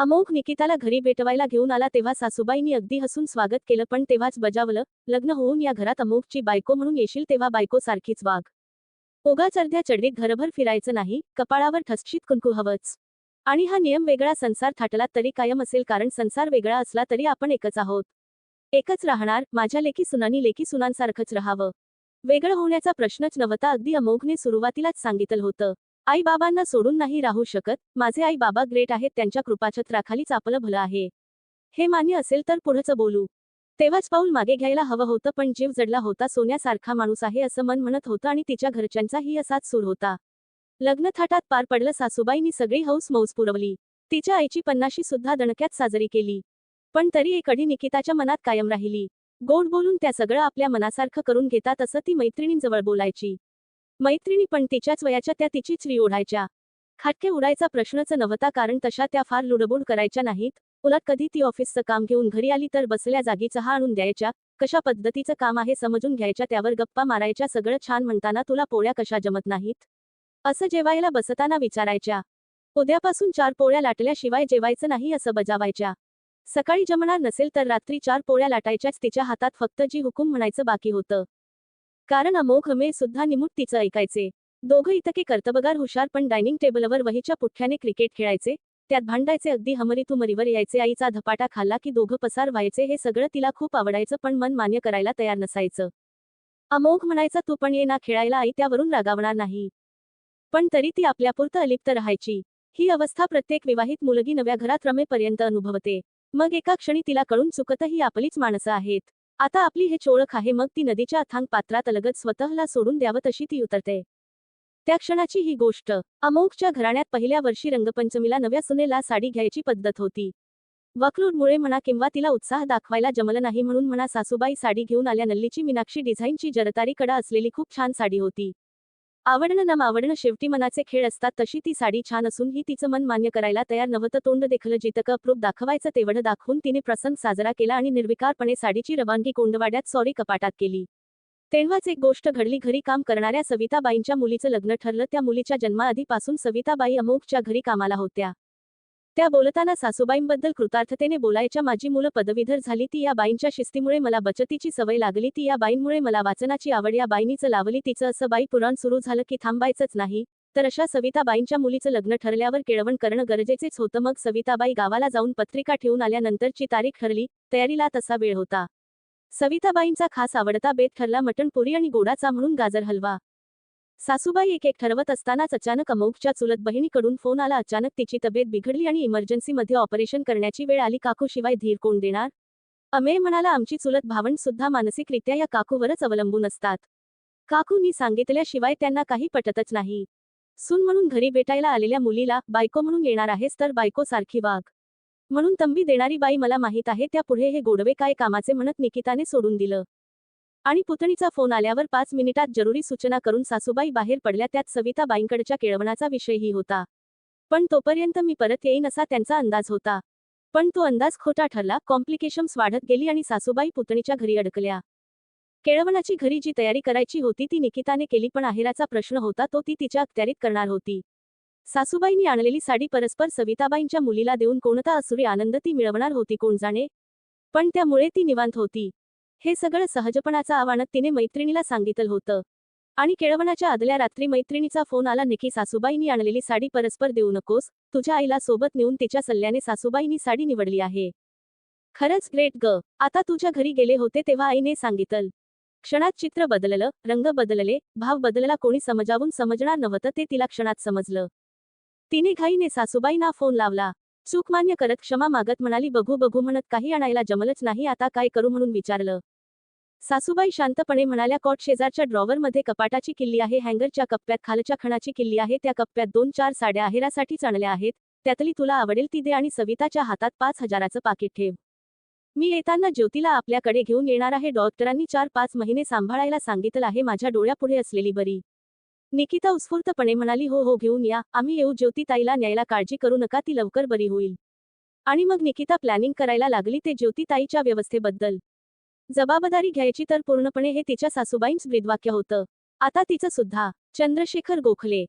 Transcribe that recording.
अमोघ निकिताला घरी भेटवायला घेऊन आला तेव्हा सासूबाईंनी अगदी हसून स्वागत केलं पण तेव्हाच बजावलं लग्न होऊन या घरात अमोघची बायको म्हणून येशील तेव्हा बायको सारखीच वाघ. ओगाच अर्ध्या चढवीत घरभर फिरायचं नाही कपाळावर ठसक्षित कुंकू हवंच. आणि हा नियम वेगळा संसार थाटला तरी कायम असेल कारण संसार वेगळा असला तरी आपण एकच आहोत. एकच राहणार माझ्या लेखी सुनानी लेखी सुनांसारखंच राहावं. वेगळं होण्याचा प्रश्नच नव्हता अगदी अमोघने सुरुवातीलाच सांगितलं होतं. आईबाबांना सोडून नाही राहू शकत. माझे आई बाबा ग्रेट आहेत त्यांच्या कृपाछत्राखालीच आपलं भलं आहे. हे मान्य असेल तर पुढचं बोलू. तेव्हाच पाऊल मागे घ्यायला हवं होतं पण जीव जडला होता सोन्यासारखा माणूस आहे असं मन म्हणत होतं आणि तिच्या घरच्यांचाही असाच सूर होता. लग्न थाटात पार पडलं सासूबाईंनी सगळी हौस मौज पुरवली. तिच्या आईची पन्नाशी सुद्धा दणक्यात साजरी केली. पण तरी एक अडी निकिताच्या मनात कायम राहिली. गोड बोलून त्या सगळं आपल्या मनासारखं करून घेतात असं ती मैत्रिणींजवळ बोलायची. मैत्रिणी पण तिच्याच वयाच्या त्या तिची चरी ओढायच्या. खाटके उडायचा प्रश्नच नव्हता कारण तशा त्या फार लुडबुड करायच्या नाहीत. उलट कधी ती ऑफिसचं काम घेऊन घरी आली तर बसल्या जागी चहा आणून द्यायच्या. कशा पद्धतीचं काम आहे समजून घ्यायच्या त्यावर गप्पा मारायच्या सगळं छान म्हणताना तुला पोळ्या कशा जमत नाहीत? असं जेवायला बसताना विचारायच्या. उद्यापासून चार पोळ्या लाटल्याशिवाय जेवायचं नाही असं बजावायच्या. सकाळी जमणार नसेल तर रात्री चार पोळ्या लाटायच्याच तिच्या हातात फक्त जी हुकूम म्हणायचं बाकी होतं. कारण अमोघ मे सुद्धा निमुट तिचं ऐकायचे. दोघं इतके कर्तबगार हुशार पण डायनिंग टेबलवर वहीच्या पुठ्याने क्रिकेट खेळायचे. त्यात भांडायचे अगदी हमरी तुमरीवर यायचे आईचा धपाटा खाल्ला की दोघं पसार व्हायचे हे सगळं तिला खूप आवडायचं पण मन मान्य करायला तयार नसायचं. अमोघ म्हणायचा तू पण ये ना खेळायला आई त्यावरून रागावणार नाही. पण तरी ती आपल्यापुरतं अलिप्त राहायची. ही अवस्था प्रत्येक विवाहित मुलगी नव्या घरात रमेपर्यंत अनुभवते. मग एका क्षणी तिला कळून चुकतही आपलीच माणसं आहेत. आता आपली हे ओळख आहे मग ती नदीच्या अथांग पात्रात अलगत स्वतःला सोडून द्यावं तशी ती उतरते. त्या क्षणाची ही गोष्ट अमोघच्या घराण्यात पहिल्या वर्षी रंगपंचमीला नव्या सुनेला साडी घ्यायची पद्धत होती. वक्रूडमुळे म्हणा किंवा तिला उत्साह दाखवायला जमलं नाही म्हणून म्हणा सासूबाई साडी घेऊन आल्या नल्लीची मीनाक्षी डिझाईनची जरतारी कडा असलेली खूप छान साडी होती. आवडणं ना आवडणं शेवटी मनाचे खेळ असतात तशी ती साडी छान असून ही तिचं मन मान्य करायला तयार नव्हतं. तोंड देखलं जितकं प्रूप दाखवायचं तेवढं दाखवून तिने प्रसंग साजरा केला आणि निर्विकारपणे साडीची रवानगी कोंडवाड्यात सॉरी कपाटात केली. तेव्हाच एक गोष्ट घडली घरी काम करणाऱ्या सविताबाईंच्या मुलीचं लग्न ठरलं. त्या मुलीच्या जन्माआधीपासून सविताबाई अमोघच्या घरी कामाला होत्या. त्या बोलताना सासूबाईंबद्दल कृतार्थतेने बोलायच्या माझी मुलं पदवीधर झाली. ती या बाईंच्या शिस्तीमुळे मला बचतीची सवय लागली. ती या बाईंमुळे मला वाचनाची आवड या बाईंनीचं लावली. तिचं असं बाई पुराण सुरू झालं की थांबायचंच नाही. तर अशा सविताबाईंच्या मुलीचं लग्न ठरल्यावर केळवण करणं गरजेचेच होतं. मग सविताबाई गावाला जाऊन पत्रिका ठेवून आल्यानंतरची तारीख ठरली. तयारीला तसा वेळ होता. सविताबाईंचा खास आवडता बेत ठरला. मटण पुरी आणि गोडाचा म्हणून गाजर हलवा. सासूबाई एक एक ठरवत असतानाच अचानक अमोघच्या चुलत बहिणीकडून फोन आला. अचानक तिची तब्येत बिघडली आणि इमर्जन्सीमध्ये ऑपरेशन करण्याची वेळ आली. काकू शिवाय धीर कोण देणार? अमेय म्हणाला आमची चुलत भावंड सुद्धा मानसिकरित्या या काकूवरच अवलंबून असतात. काकूंनी सांगितल्याशिवाय त्यांना काही पटतच नाही. सून म्हणून घरी भेटायला आलेल्या मुलीला बायको म्हणून येणार आहेस तर बायको सारखी वाघ. म्हणून तंबी देणारी बाई मला माहीत आहे त्या पुढे हे गोडवे काय कामाचे म्हणत निकिताने सोडून दिलं. आणि पुतणीचा फोन आल्यावर पाच मिनिटात जरुरी सूचना करून सासूबाई बाहेर पडल्या. त्यात सविताबाईंकडच्या केळवणाचा विषयही होता. पण तोपर्यंत मी परत येईन असा त्यांचा अंदाज होता. पण तो अंदाज खोटा ठरला. कॉम्प्लिकेशन्स वाढत गेली आणि सासूबाई पुतणीच्या घरी अडकल्या. केळवणाची घरी जी तयारी करायची होती ती निकिताने केली पण आहेराचा प्रश्न होता तो ती तिच्या अखत्यारीत करणार होती. सासूबाईंनी आणलेली साडी परस्पर सविताबाईंच्या मुलीला देऊन कोणता असुरी आनंद ती मिळवणार होती कोण जाणे? पण त्यामुळे ती निवांत होती. हे सगळं सहजपणाचा आव्हानात तिने मैत्रिणीला सांगितलं होतं. आणि केळवणाच्या आदल्या रात्री मैत्रिणीचा फोन आला निकी सासूबाईंनी आणलेली साडी परस्पर देऊ नकोस. तुझ्या आईला सोबत नेऊन तिच्या सल्ल्याने सासूबाईंनी साडी निवडली आहे. खरंच? ग्रेट ग. आता तुझ्या घरी गेले होते तेव्हा आईने सांगितलं. क्षणात चित्र बदललं रंग बदलले भाव बदलला कोणी समजावून समजणार नव्हतं ते तिला क्षणात समजलं. तिने घाईने सासूबाईंना फोन लावला. चूक मान्य करत क्षमा मागत म्हणाली बघू बघू म्हणत काही आणायला जमलच नाही आता काय करू म्हणून विचारलं. सासूबाई शांतपणे म्हणाल्या कॉट शेजारच्या ड्रॉवरमध्ये कपाटाची किल्ली आहे हँगरच्या कप्प्यात खालच्या खणाची किल्ली आहे त्या कप्प्यात दोन चार साड्या आहेरासाठीच आणल्या आहेत त्यातली तुला आवडेल ती दे आणि सविताच्या हातात पाच हजाराचं पाकिट ठेव. मी येताना ज्योतीला आपल्याकडे घेऊन येणार आहे डॉक्टरांनी चार पाच महिने सांभाळायला सांगितलं आहे माझ्या डोळ्यापुढे असलेली बरी. निकिता उत्स्फूर्तपणे म्हणाली हो हो घेऊन या. आम्ही येऊ. ज्योतिताईला न्यायला काळजी करू नका. ती लवकर बरी होईल. आणि मग निकिता प्लॅनिंग करायला लागली ते ज्योतिताईच्या व्यवस्थेबद्दल. जबाबदारी घ्यायची तर पूर्णपणे हे तिच्या सासूबाईंच ब्रीदवाक्य होतं. आता तिचं सुद्धा. चंद्रशेखर गोखले.